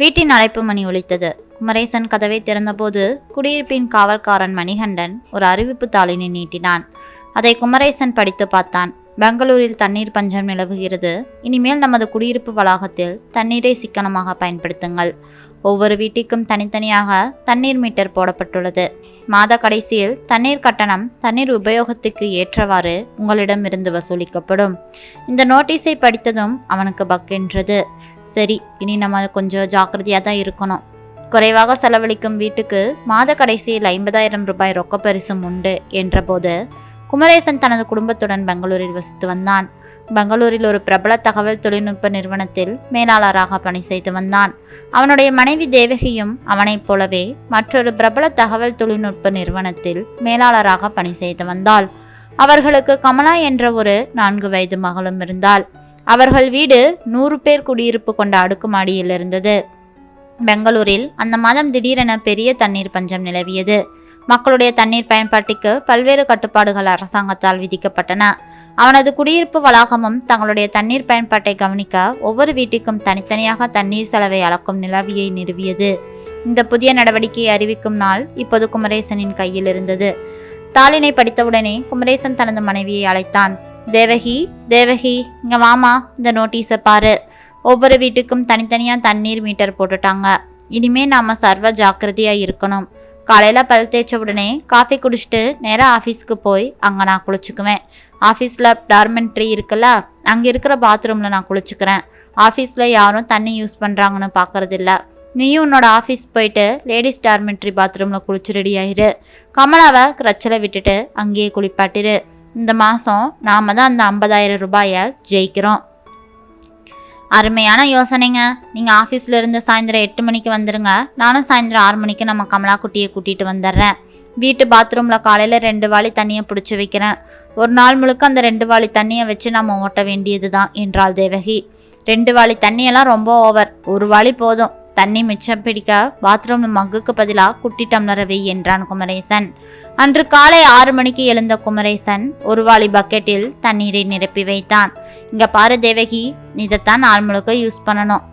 வீட்டின் அழைப்பு மணி ஒலித்தது. குமரேசன் கதவை திறந்தபோது குடியிருப்பின் காவல்காரன் மணிகண்டன் ஒரு அறிவிப்பு தாளினை நீட்டினான். அதை குமரேசன் படித்து பார்த்தான். பெங்களூரில் தண்ணீர் பஞ்சம் நிலவுகிறது. இனிமேல் நமது குடியிருப்பு வளாகத்தில் தண்ணீரை சிக்கனமாக பயன்படுத்துங்கள். ஒவ்வொரு வீட்டிற்கும் தனித்தனியாக தண்ணீர் மீட்டர் போடப்பட்டுள்ளது. மாத கடைசியில் தண்ணீர் கட்டணம் தண்ணீர் உபயோகத்துக்கு ஏற்றவாறு உங்களிடமிருந்து வசூலிக்கப்படும். இந்த நோட்டீஸை படித்ததும் அவனுக்கு பக்கென்றது சரி இனி நம்ம கொஞ்சம் ஜாக்கிரதையாக தான் இருக்கணும். குறைவாக செலவழிக்கும் வீட்டுக்கு மாத கடைசியில் ஐம்பதாயிரம் ரூபாய் ரொக்க பரிசும் உண்டு என்றபோது குமரேசன் தனது குடும்பத்துடன் பெங்களூரில் வசித்து வந்தான். பெங்களூரில் ஒரு பிரபல தகவல் தொழில்நுட்ப நிறுவனத்தில் மேலாளராக பணி செய்து வந்தான். அவனுடைய மனைவி தேவகியும் அவனைப் போலவே மற்றொரு பிரபல தகவல் தொழில்நுட்ப நிறுவனத்தில் மேலாளராக பணி செய்து வந்தாள். அவர்களுக்கு கமலா என்ற ஒரு நான்கு வயது மகளும் இருந்தாள். அவர்கள் வீடு நூறு பேர் குடியிருப்பு கொண்ட அடுக்குமாடியில் இருந்தது. பெங்களூரில் அந்த மாதம் திடீரென பெரிய தண்ணீர் பஞ்சம் நிலவியது. மக்களுடைய தண்ணீர் பயன்பாட்டுக்கு பல்வேறு கட்டுப்பாடுகள் அரசாங்கத்தால் விதிக்கப்பட்டன. அவனது குடியிருப்பு வளாகமும் தங்களுடைய தண்ணீர் பயன்பாட்டை கவனிக்க ஒவ்வொரு வீட்டுக்கும் தனித்தனியாக தண்ணீர் செலவை அளக்கும் நிலவியை நிறுவியது. இந்த புதிய நடவடிக்கையை அறிவிக்கும் நாள் இப்போது குமரேசனின் கையில் இருந்தது. தாளினை படித்தவுடனே குமரேசன் தனது மனைவியை அழைத்தான். தேவகி தேவகி இங்கே வாமா இந்த நோட்டீஸை பாரு. ஒவ்வொரு வீட்டுக்கும் தனித்தனியாக தண்ணீர் மீட்டர் போட்டுட்டாங்க. இனிமே நாம் சர்வ ஜாக்கிரதையாக இருக்கணும். காலையில் பல் தேய்ச்ச உடனே காஃபி குடிச்சிட்டு நேராக ஆஃபீஸ்க்கு போய் அங்கே நான் குளிச்சுக்குவேன். ஆஃபீஸில் டார்மெண்ட்ரி இருக்குல்ல அங்கே இருக்கிற பாத்ரூமில் நான் குளிச்சுக்கிறேன். ஆஃபீஸில் யாரும் தண்ணி யூஸ் பண்ணுறாங்கன்னு பார்க்குறதில்ல நீயும் உன்னோட ஆஃபீஸ் போயிட்டு லேடிஸ் டார்மெண்ட்ரி பாத்ரூமில் குளிச்சு ரெடி ஆயிரு. கமலாவை கிரச்சில் விட்டுட்டு அங்கேயே குளிப்பாட்டிரு. இந்த மாதம் நாம் தான் அந்த ஐம்பதாயிரம் ரூபாயை ஜெயிக்கிறோம். அருமையான யோசனைங்க. நீங்கள் ஆஃபீஸில் இருந்து சாயந்தரம் எட்டு மணிக்கு வந்துடுங்க நானும் சாயந்தரம் ஆறு மணிக்கு நம்ம கமலா குட்டியை கூட்டிகிட்டு வந்துடுறேன். வீட்டு பாத்ரூமில் காலையில் ரெண்டு வாளி தண்ணியை பிடிச்சி வைக்கிறேன். ஒரு நாள் முழுக்க அந்த ரெண்டு வாளி தண்ணியை வச்சு நம்ம ஓட்ட வேண்டியது தான் என்றாள் தேவகி. ரெண்டு வாளி தண்ணியெல்லாம் ரொம்ப ஓவர். ஒரு வாளி போதும். தண்ணி மிச்சம் பிடிக்க பாத்ரூம் மக்குக்கு பதிலாக குட்டி டம்ளரை வெய் என்றான் குமரேசன். அன்று காலை ஆறு மணிக்கு எழுந்த குமரேசன் ஒரு வாளி பக்கெட்டில் தண்ணீரை நிரப்பி வைத்தான். இங்க பாரு தேவகி இதைத்தான் நாள் முழுக்க யூஸ் பண்ணணும்.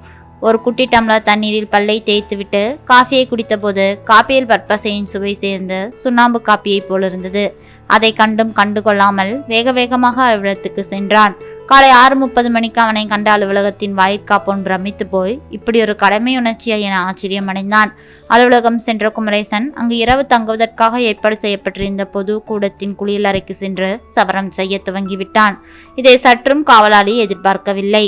ஒரு குட்டி டம்ளர் தண்ணீரில் பல்லை தேய்த்து விட்டு காஃபியை குடித்தபோது காப்பியில் பற்பசையின் சுவை சேர்ந்து சுண்ணாம்பு காப்பியை போலிருந்தது. அதை கண்டும் கண்டுகொள்ளாமல் வேக வேகமாக அலுவலகத்துக்கு சென்றான். காலை ஆறு முப்பது மணிக்கு அவனை கண்ட அலுவலகத்தின் வாயிற்காப்போன் பிரமித்து போய் இப்படி ஒரு கடமை உணர்ச்சியா என ஆச்சரியமடைந்தான் அலுவலகம் சென்ற குமரேசன் அங்கு இரவு தங்குவதற்காக ஏற்பாடு செய்யப்பட்டிருந்த பொது கூடத்தின் குளியலறைக்கு சென்று சவரம் செய்ய துவங்கிவிட்டான். இதை சற்றும் காவலாளி எதிர்பார்க்கவில்லை.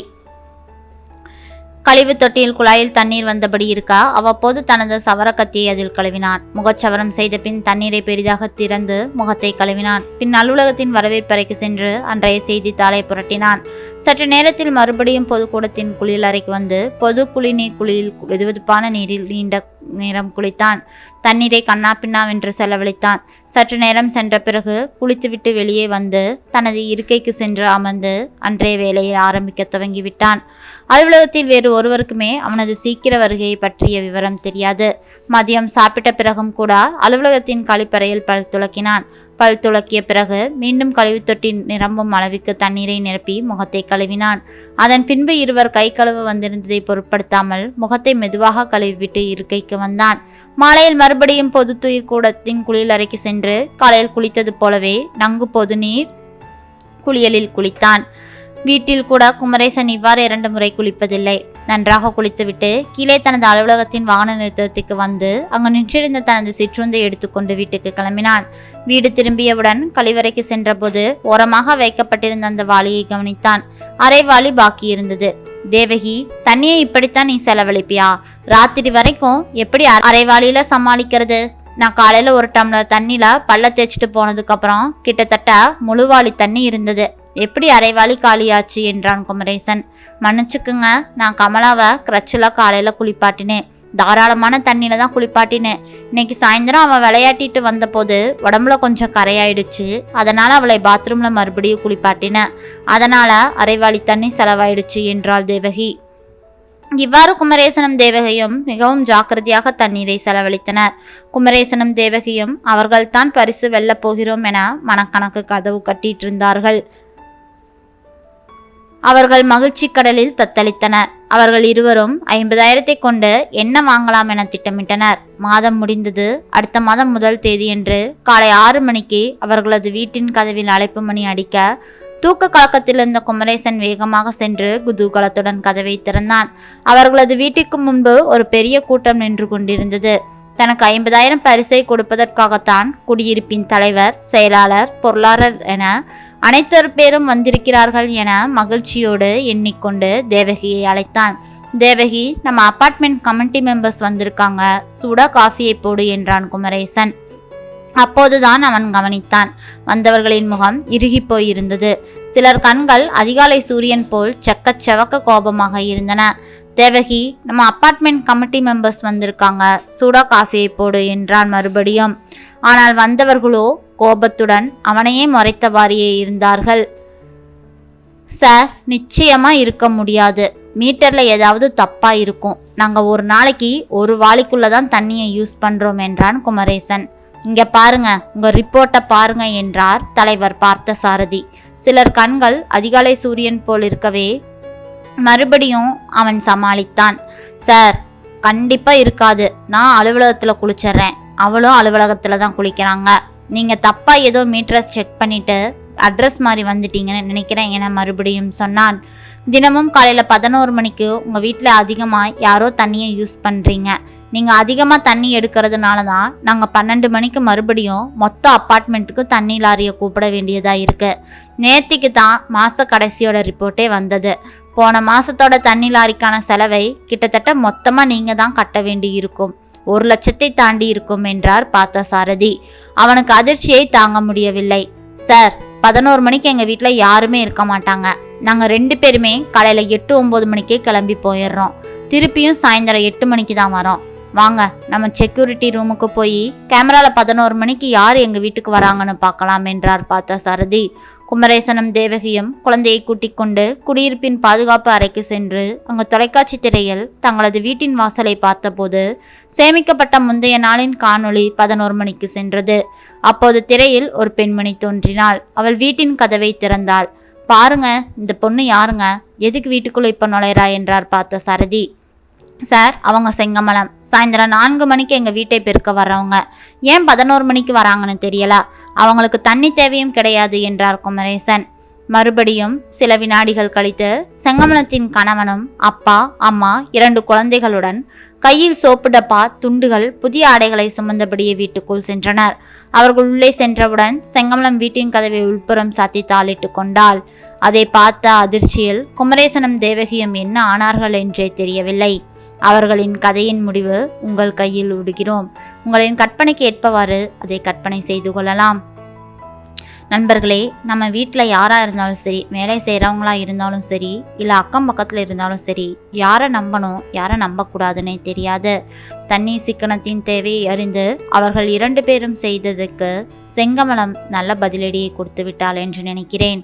கழிவு தொட்டியில் குழாயில் தண்ணீர் வந்தபடி இருக்க? அவ்வப்போது தனது சவரக்கத்தியை அதில் கழுவினான். முகச்சவரம் செய்த பின் தண்ணீரை பெரிதாக திறந்து முகத்தை கழுவினான். பின் அலுவலகத்தின் வரவேற்பறைக்கு சென்று அன்றைய செய்தித்தாளை புரட்டினான். சற்று நேரத்தில் மறுபடியும் பொதுக்கூடத்தின் குளியலறைக்கு வந்து பொது குளிநீர் குளியில் வெதுவெதுப்பான நீரில் நீண்ட நேரம் குளித்தான். தண்ணீரை கண்ணா பின்னாவென்று செலவழித்தான். சற்று நேரம் சென்ற பிறகு குளித்துவிட்டு வெளியே வந்து தனது இருக்கைக்கு சென்று அமர்ந்து அன்றைய வேலையை ஆரம்பிக்க துவங்கிவிட்டான். அலுவலகத்தில் வேறு ஒருவருக்குமே அவனது சீக்கிர வருகையை பற்றிய விவரம் தெரியாது. மதியம் சாப்பிட்ட பிறகும் கூட அலுவலகத்தின் கழிப்பறையில் பல் துளக்கினான். பல் துளக்கிய பிறகு மீண்டும் கழிவு தொட்டி நிரம்பும் அளவிற்கு தண்ணீரை நிரப்பி முகத்தை கழுவினான். அதன் பின்பு இருவர் கை கழுவ வந்திருந்ததை பொருட்படுத்தாமல் முகத்தை மெதுவாக கழுவிவிட்டு இருக்கைக்கு வந்தான். மாலையில் மறுபடியும் பொது துயிர் கூடத்தின் குளியலறைக்கு சென்று காலையில் குளித்தது போலவே நங்கு பொது நீர் குளியலில் குளித்தான். வீட்டில் கூட குமரேசன் இவ்வாறு இரண்டு முறை குளிப்பதில்லை. நன்றாக குளித்துவிட்டு கீழே தனது அலுவலகத்தின் வாகன நிறுத்தத்துக்கு வந்து அங்கு நின்றிருந்த தனது சிற்றுந்தை எடுத்துக்கொண்டு வீட்டுக்கு கிளம்பினான் வீடு திரும்பியவுடன் கழிவறைக்கு சென்றபோது ஓரமாக வைக்கப்பட்டிருந்த அந்த வாளியை கவனித்தான். அரை வாளி பாக்கி இருந்தது. தேவகி தண்ணியை இப்படித்தான் நீ செலவழிப்பியா? ராத்திரி வரைக்கும் எப்படி அரைவாளியில சமாளிக்கிறது? நான் காலையில ஒரு டம்ளர் தண்ணியில பல்ல தேய்ச்சிட்டு போனதுக்கு அப்புறம் கிட்டத்தட்ட முழுவாளி தண்ணி இருந்தது. எப்படி அரைவாளி காலியாச்சு என்றான் குமரேசன். மன்னிச்சுக்குங்க நான் கமலாவை கிரச்சில் காலையில் குளிப்பாட்டினேன். தாராளமான தண்ணியில் தான் குளிப்பாட்டினேன். இன்னைக்கு சாயந்தரம் அவன் விளையாட்டிட்டு வந்தபோது உடம்புல கொஞ்சம் கரையாயிடுச்சு. அதனால் அவளை பாத்ரூமில் மறுபடியும் குளிப்பாட்டினேன். அதனால் அரைவாளி தண்ணி செலவாயிடுச்சு என்றாள் தேவகி. இவ்வாறு குமரேசனும் தேவகியும் மிகவும் ஜாக்கிரதையாக தண்ணீரை செலவழித்தனர். குமரேசனும் தேவகியும் அவர்கள்தான் பரிசு வெல்லப் போகிறோம் என மனக்கணக்கு கதவு கட்டிட்டு இருந்தார்கள் அவர்கள் மகிழ்ச்சி கடலில் தத்தளித்தனர். அவர்கள் இருவரும் ஐம்பதாயிரத்தை கொண்டு என்ன வாங்கலாம் என திட்டமிட்டனர். மாதம் முடிந்தது. அடுத்த மாதம் முதல் தேதியன்று காலை ஆறு மணிக்கு அவர்களது வீட்டின் கதவில் அழைப்பு மணி அடிக்க தூக்க கலக்கத்தில் இருந்த குமரேசன் வேகமாக சென்று குதூகலத்துடன் கதவை திறந்தான். அவர்களது வீட்டுக்கு முன்பு ஒரு பெரிய கூட்டம் நின்று கொண்டிருந்தது. தனக்கு ஐம்பதாயிரம் பரிசை கொடுப்பதற்காகத்தான் குடியிருப்பின் தலைவர் செயலாளர் பொருளாளர் என அனைத்தொரு பேரும் வந்திருக்கிறார்கள் என மகிழ்ச்சியோடு எண்ணிக்கொண்டு தேவகியை அழைத்தான். தேவகி நம்ம அப்பார்ட்மெண்ட் கமிட்டி மெம்பர்ஸ் வந்திருக்காங்க. சூடா காஃபியை போடு என்றான் குமரேசன். அப்போதுதான் அவன் கவனித்தான். வந்தவர்களின் முகம் இறுகி போயிருந்தது. சிலர் கண்கள் அதிகாலை சூரியன் போல் செக்கச் செவக்க கோபமாக இருந்தன. தேவகி நம்ம அப்பார்ட்மெண்ட் கமிட்டி மெம்பர்ஸ் வந்திருக்காங்க. சூடா காஃபியை போடு என்றான் மறுபடியும். ஆனால் வந்தவர்களோ கோபத்துடன் அவனையே முறைத்தவாறியே இருந்தார்கள். சார் நிச்சயமா இருக்க முடியாது. மீட்டர்ல ஏதாவது தப்பா இருக்கும். நாங்க ஒரு நாளைக்கு ஒரு வாளிக்குள்ள தான் தண்ணியை யூஸ் பண்றோம் என்றான் குமரேசன். இங்க பாருங்க உங்க ரிப்போர்ட்டை பாருங்க என்றார் தலைவர் பார்த்த சாரதி சிலர் கண்கள் அதிகாலை சூரியன் போல் இருக்கவே மறுபடியும் அவன் சமாளித்தான். சார் கண்டிப்பா இருக்காது. நான் அலுவலகத்துல குளிச்சிடுறேன் அவளும் அலுவலகத்துல தான் குளிக்கிறாங்க. நீங்கள் தப்பாக ஏதோ மீட்டர்ஸ் செக் பண்ணிவிட்டு அட்ரஸ் மாதிரி வந்துட்டீங்கன்னு நினைக்கிறேன். என மறுபடியும் சொன்னான். தினமும் காலையில் பதினோரு மணிக்கு உங்கள் வீட்டில் அதிகமாக யாரோ தண்ணியை யூஸ் பண்ணுறீங்க நீங்கள் அதிகமாக தண்ணி எடுக்கிறதுனால தான் நாங்கள் பன்னெண்டு மணிக்கு மறுபடியும் மொத்த அப்பார்ட்மெண்ட்டுக்கு தண்ணி லாரியை கூப்பிட வேண்டியதாக இருக்குது நேத்திக்கு தான் மாத கடைசியோட ரிப்போர்ட்டே வந்தது. போன மாதத்தோட தண்ணி லாரிக்கான செலவை கிட்டத்தட்ட மொத்தமாக நீங்கள் தான் கட்ட வேண்டி இருக்கும் ஒரு லட்சத்தை தாண்டி இருக்கும் என்றார் பார்த்த சாரதி. அவனுக்கு அதிர்ச்சியை தாங்க முடியவில்லை. சார் பதினோரு மணிக்கு எங்கள் வீட்டில் யாருமே இருக்க மாட்டாங்க. நாங்கள் ரெண்டு பேருமே காலையில் எட்டு ஒம்பது மணிக்கே கிளம்பி போயிடுறோம். திருப்பியும் சாயந்தரம் எட்டு மணிக்கு தான் வரோம். வாங்க நம்ம செக்யூரிட்டி ரூமுக்கு போய் கேமராவில் பதினோரு மணிக்கு யார் எங்கள் வீட்டுக்கு வராங்கன்னு பார்க்கலாம் என்றார் பார்த்த சாரதி. குமரேசனும் தேவகியும் குழந்தையை கூட்டிக் கொண்டு குடியிருப்பின் பாதுகாப்பு அறைக்கு சென்று அங்கு தொலைக்காட்சி திரையில் தங்களது வீட்டின் வாசலை பார்த்தபோது சேமிக்கப்பட்ட முந்தைய நாளின் காணொளி பதினோரு மணிக்கு சென்றது. அப்போது திரையில் ஒரு பெண்மணி தோன்றினாள். அவள் வீட்டின் கதவை திறந்தாள். பாருங்க இந்த பொண்ணு யாருங்க? எதுக்கு வீட்டுக்குள்ள இப்ப நுழைறா என்றார் பார்த்த சரதி. சார் அவங்க செங்கமலம். சாயந்தரம் நான்கு மணிக்கு எங்கள் வீட்டை பெருக்க வர்றவங்க. ஏன் பதினோரு மணிக்கு வராங்கன்னு தெரியல? அவங்களுக்கு தண்ணி தேவையும் கிடையாது என்றார் குமரேசன். மறுபடியும் சில வினாடிகள் கழித்து செங்கமலத்தின் கணவனும் அப்பா அம்மா இரண்டு குழந்தைகளுடன் கையில் சோப்பு டப்பா துண்டுகள் புதிய ஆடைகளை சுமந்தபடியே வீட்டுக்குள் சென்றனர். அவர்கள் உள்ளே சென்றவுடன் செங்கமலம் வீட்டின் கதவை உள்புறம் சாத்தி தாளிட்டு கொண்டாள். அதை பார்த்த அதிர்ச்சியில் குமரேசனும் தேவகியும் என்ன ஆனார்கள் என்றே தெரியவில்லை. அவர்களின் கதையின் முடிவு உங்கள் கையில் விடுகிறோம். உங்களின் கற்பனைக்கு ஏற்பவாறு அதை கற்பனை செய்து கொள்ளலாம். நண்பர்களே நம்ம வீட்டில் யாராக இருந்தாலும் சரி வேலை செய்கிறவங்களா இருந்தாலும் சரி இல்லை அக்கம் பக்கத்தில் இருந்தாலும் சரி யாரை நம்பணும் யாரை நம்பக்கூடாதுன்னே தெரியாது. தண்ணி சிக்கனத்தின் தேவையை அறிந்து அவர்கள் இரண்டு பேரும் செய்ததுக்கு செங்கமலம் நல்ல பதிலடியை கொடுத்து விட்டாள் என்று நினைக்கிறேன்.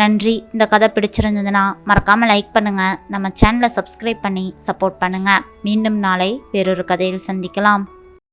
நன்றி. இந்த கதை பிடிச்சிருந்ததுன்னா மறக்காமல் லைக் பண்ணுங்கள் நம்ம சேனலை சப்ஸ்கிரைப் பண்ணி சப்போர்ட் பண்ணுங்கள் மீண்டும் நாளை வேறொரு கதையில் சந்திக்கலாம்.